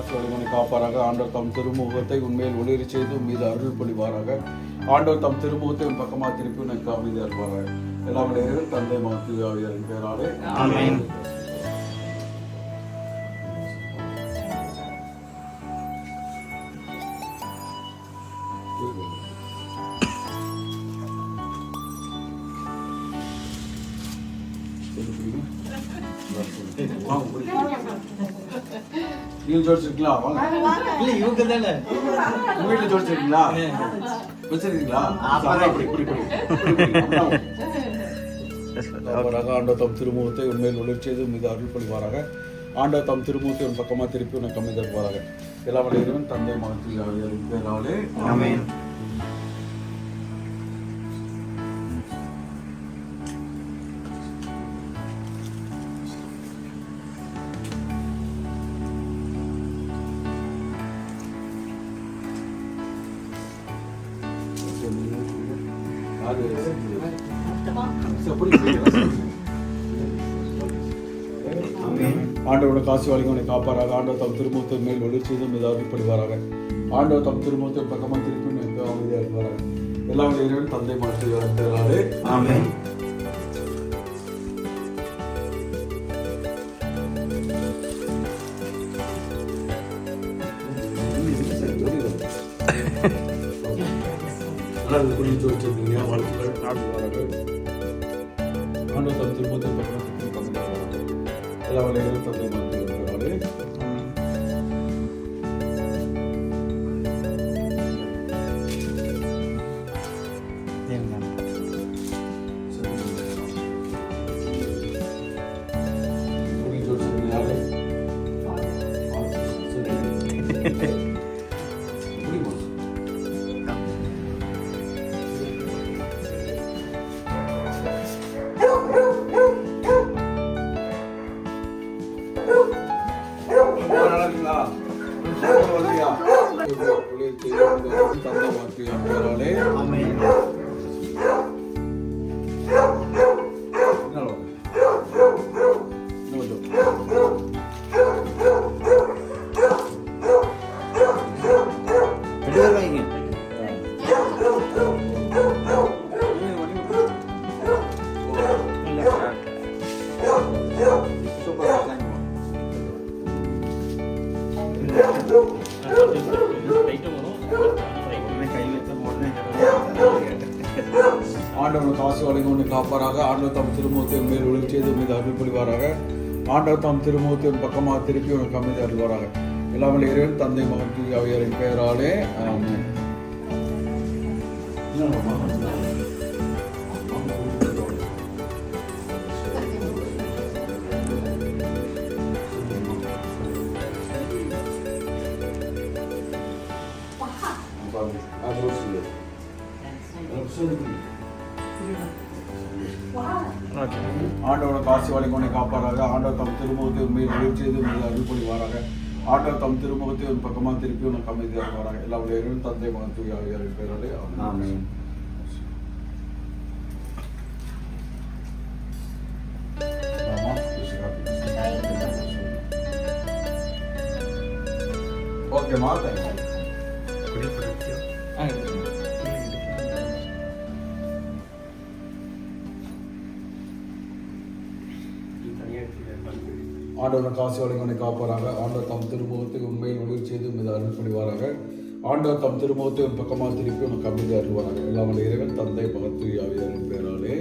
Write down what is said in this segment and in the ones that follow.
காசு வழிமனை காப்பாராக. ஆண்டவர் தம் திருமுகத்தை உண்மையில் ஒளிரி செய்து மீது அருள் பொழிவாராக ஆண்டவர் தம் திருமுகத்தை உன் பக்கமாக திருப்பி உனக்கு அமைதி அருள்வாராக. எல்லாம் விளையாடும் தந்தை மாத்து ஆவியாரின் பேராலே நீங்க ஜோடிச்சிருக்கீங்களா? வாங்க. இல்ல இவங்க தானே. உங்க வீட்டுல ஜோடிச்சிருக்கீங்களா? வச்சிருக்கீங்களா? அப்படி இப்படி இப்படி. ஆண்டவர் தம் திருமுகத்தை உண்மையில் ஒளிர் செய்து உன் மீது அருள் பொழிவாராக ஆண்டவர் தம் திருமுகத்தை உன் பக்கமாக திருப்பி உனக்கு கம்மி தருவாராக எல்லா வழியிலும் தந்தை மகத்தில் பேராலே. ஆண்டவரோட காசு உன்னை காப்பாராக. ஆண்டவர் தம் திருமூத்தை மேல் ஒளி ஏதாவது படிவாராக. ஆண்டவர் தம் திருமுகத்தை பக்கமாக திருப்பி எனக்கு அமைதியாக இருப்பாராக எல்லா இறைவன் தந்தை மாற்றி ஆமென். ஆமே ஆண்டவர் தம் திருமுகத்தை பக்கமாக திருப்பி அமைதியாக எல்லா ஆண்டவர் காசு வழங்கி காப்பாராக ஆண்டவர் தம் திருமுகத்தை மேல் ஒளி செய்து மீது அருள் புரிவாராக ஆண்டவர் தம் திருமுகத்தை உன் பக்கமாக திருப்பி உனக்கு அமைதி அருள்வாராக எல்லாமல் இறைவன் தந்தை மகன் தூய ஆவியாரின் பெயராலே. அது ஒரு ஆண்டவரோட காசு வழங்கி காப்பாராக. ஆண்டவர் தம் திருமுகத்தை உண்மையில் ஒளி செய்து மீது அருள் புரிவாராக. ஆண்டவர் தம் திருமுகத்தை உன் பக்கமாக திருப்பி உனக்கு அமைதி அருள்வாராக எல்லா இறைவன் தந்தை மகன் தூய ஆவியாரின் பெயராலே ஆமென். ஆமென். ஆமா, ஓகேம்மா தேங்க்யூ ஆ, ஆண்டவர் காசி வழங்கனை காப்பாராக ஆண்டவர் தம் திருமுகத்தை உண்மையில் ஒளி செய்து மீது அருள் புரிவாராக. ஆண்டவர் தம் திருமுகத்தை பக்கமாக திருப்பி உனக்கு அமைதி அருள்வாராக. எல்லாம் இறைவன் தந்தை மகன் தூய பேராலே பெயராலே.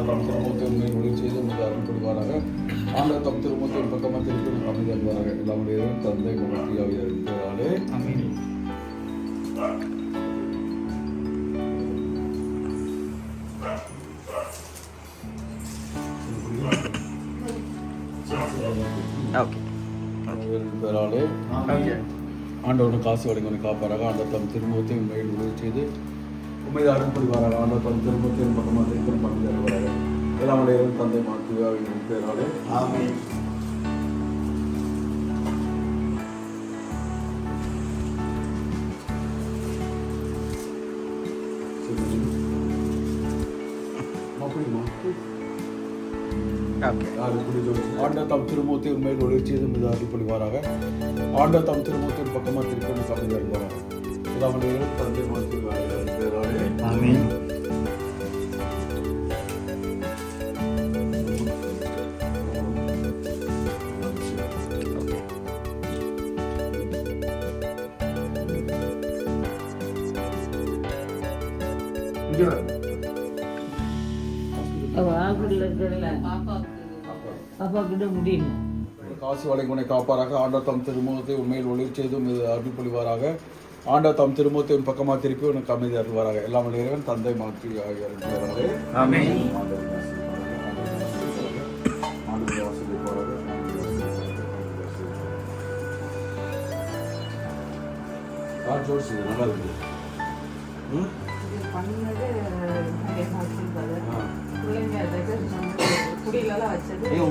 ஆண்டவர் தம் திருமுகத்தை உண்மையில் ஒளி செய்து மீது அருள் புரிவாராக. ஆண்டவர் தம் திருமுகத்தை உன் பக்கமாக திருப்பி அமைதி வல்ல இறைவன் தந்தை பெயராலே ஆமென். ஆண்டவரோட காசு வழங்கி காப்பாராக. ஆண்டவர் தம் திருமுகத்தை உண்மையில் உதவி செய்து உண்மை அருள் புரிவாராக ஆண்டவன் திரும்ப திரும்ப திரும்ப தருவாராக எல்லாம் இறைவன் தந்தை மாற்றுவார்கள் பேராலே ஆமை ஆண்டத்தாம் திருமூர்த்தி உண்மையில் ஒளிர்ச்சியதும் இது அடிப்படைவாராக தம் திருமூர்த்தியின் பக்கமாக திருப்பி சமையல் வருவாராக தந்தை முடியும் காசு வளைகுனை காப்பாராக ஆண்டர் தம் திருமுகத்தை உண்மையில் ஒளி செய்து மீது அருள் பொழிவாராக ஆண்டவர் தம் திருமுகத்தை உன் பக்கமாக திருப்பி உனக்கு அமைதி அருள்வாராக. எல்லாம் இறைவன் தந்தை மாற்றி ஆகியோராக ஆமென் நல்லா இருக்குது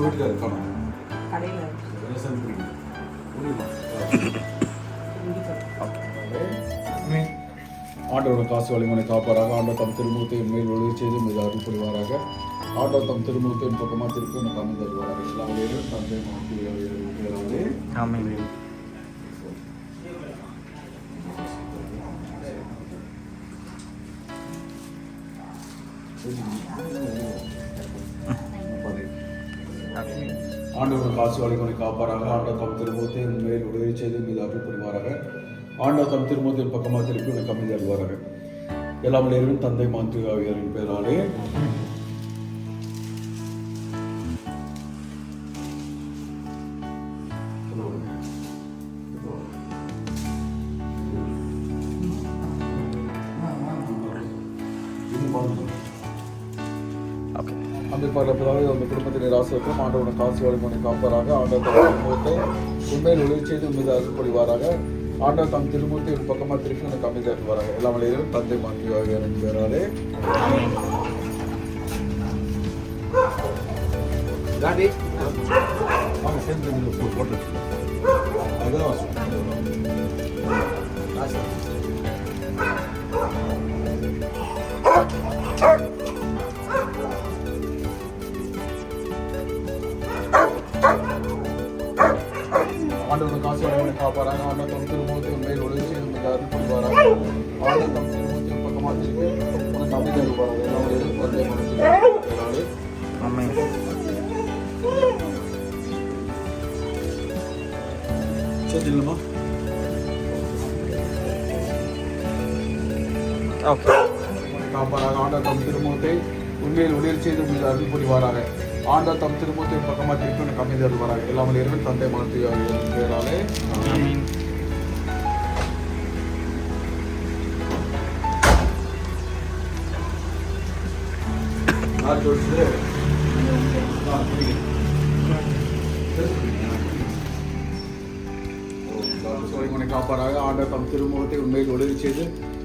வீட்டுக்காரர் இருக்கானா கடையில் ரேஷன் பிடிக்கும் முடியுமா ஆண்டவரும் காசு வழிமுறை காப்பாராக. ஆண்டவர் தம் திருமுகத்தை மேல் ஒழுகு செய்து மீது அருள் புரிவாராக ஆண்டவர் தம் திருமுகத்தின் பக்கமாக திருப்பி எனக்கு அமைந்து தருவாராக எல்லா வேலையும் தந்தை மாற்றி ஆமென் ஆண்டவர் காசு வழிமுறை காப்பாராக ஆண்டவர் தம் திருமுகத்தை மேல் ஒளி செய்து மீது அருள் புரிவாராக. ஆண்டவர் தம் பக்கமாக திருப்பி எனக்கு அமைந்து தருவாராக எல்லா வழியிலும் தந்தை மாற்றி ஆகியோரின் பேராலே ஓகே அந்த பரப்பிலாக அந்த குடும்பத்தின் ராசிக்கும் ஆண்டவன காசு வழிமுறை காப்பாராக. திருமுகத்தை உண்மையில் ஒளி செய்து மீது அருள் புரிவாராக. ஆண்டவர் தம் திருமூர்த்தி ஒரு பக்கமாக திருப்பி எனக்கு அமைதி அருள்வாராக எல்லா வழியிலும் தந்தை மாற்றி ஆகியோரின் பேராலே காந்தி வாங்க சேர்ந்து இதில் போ- போட்டு. அதுதான் வாசம். ஆண்டவர் காப்பாராக ஆண்டவர் தம் திருமுகத்தை உண்மையில் ஒளி செய்து மீது அருள் புரிவாராக ஆண்டவர் தம் திருமுகத்தை ஒரு பக்கமாக திருப்பி உனக்கு அமைதி மாற்றி பேராலே ஆமென் சரி இல்லைம்மா ஓகே. காப்பாராக ஆண்டவர் தம் திருமுகத்தை உண்மையில் செய்து மீது அருள் ஆண்டா தம் திருமுகத்தை பக்கமாக திருப்பி கம்மி அமைதி அருள்வாராக எல்லாம் இறைவன் தந்தை மாற்றி பேராலே காப்பாராக ஆண்டவர் தம் திருமுகத்தை உண்மையில் ஒளிரி செய்து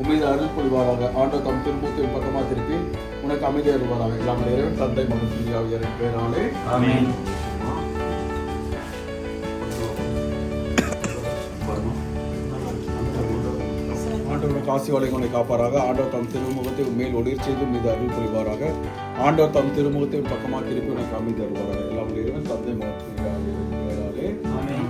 உண்மையில் அருள் புரிவாராக. ஆண்டவர் தம் திருமுகத்தை உன் பக்கமாக திருப்பி உனக்கு அமைதி அருள்வாராக எல்லாம் இறைவன் தந்தை மகன் ஆகியோரின் பேராலே. ஆமென். ஆண்டவர் காசி வளைகொண்டை காப்பாராக. ஆண்டவர் தம் திருமுகத்தை உண்மையில் ஒளிர் செய்து மீது அருள் புரிவாராக. ஆண்டவர் தம் திருமுகத்தை பக்கமாக திருப்பி உனக்கு அமைதி அருள்வாராக எல்லாம் இறைவன் தந்தை ஆமென்.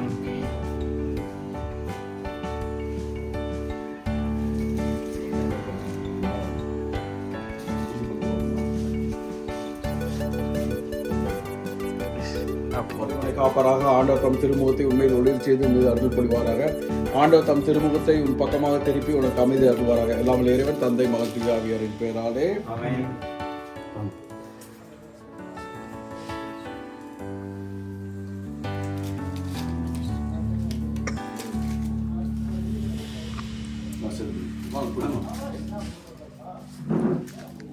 உன்னை காப்பாராக. ஆண்டவர் தம் திருமுகத்தை உண்மையில் ஒளிர் செய்து மீது அருள் புரிவாராக. ஆண்டவர் தம் திருமுகத்தை உன் பக்கமாக திருப்பி உனக்கு அமைதி அருள்வாராக. எல்லாம் இறைவன் தந்தை மகன் ஆகியோரின் பேராலே.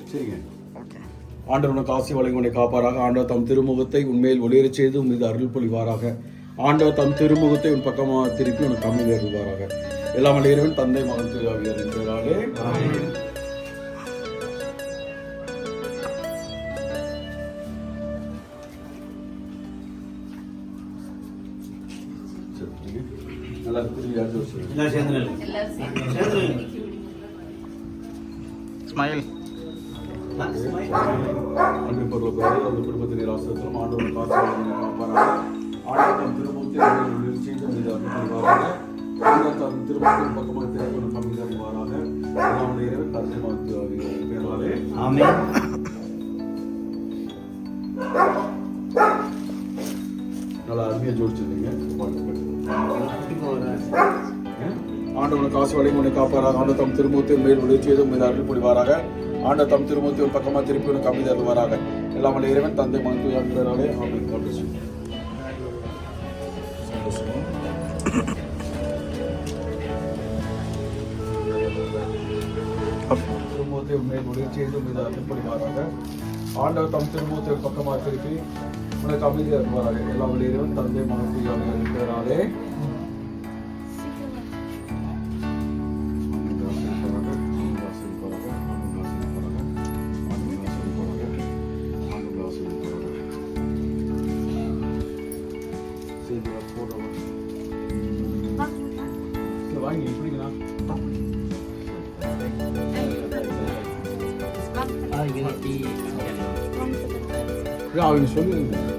சரிங்க. ஓகே ஆண்டவனுக்கு ஆசி வழங்குவனை காப்பாராக. ஆண்டவர் தம் திருமுகத்தை உண்மையில் ஒளிரச் செய்து உன் மீது அருள் பொழிவாராக ஆண்டவர் தம் திருமுகத்தை உன் பக்கமாக திருப்பி உனக்கு அமைதி அருள்வாராக எல்லாம் இறைவன் தந்தை மகன் திருவாவியாரின் பேராலே நல்லா. சேர்ந்து. ஸ்மைல் அன்பு பொருளாதார அந்த குடும்பத்தின் ஆசிரியத்திலும் ஆண்டவர் காசு காப்பாராக. ஆண்டவர் தம் திருமூர்த்தி மீது பக்கமாக திரைப்படம் கம்மி அறிவாராக நம்முடைய பேராலே நல்லா அருமையாக ஜோடிச்சிருந்தீங்க ஆண்டவனை காசு வழங்கி காப்பாராக ஆண்டு தம் திருமூத்தின் மேல் விழுச்சியதும் மீது அருள் புரிவாராக ஆண்ட தம் திருமூர்த்தி ஒரு பக்கமாக திருப்பி உனக்கு கவிதை அருள்வாராக எல்லாம் வல்ல இறைவன் தந்தை மகன் அன்பராலே ஆமென். God bless you. சந்தோஷமா திருமூர்த்தி மேல் விழி செய்து மீது அருள் ஆண்டவர் தம் திருமூர்த்தி ஒரு பக்கமாக திருப்பி உனக்கு அமைதி அருள்வாராக எல்லாம் வல்ல இறைவன் தந்தை மகன் அவங்க சொல்லுங்க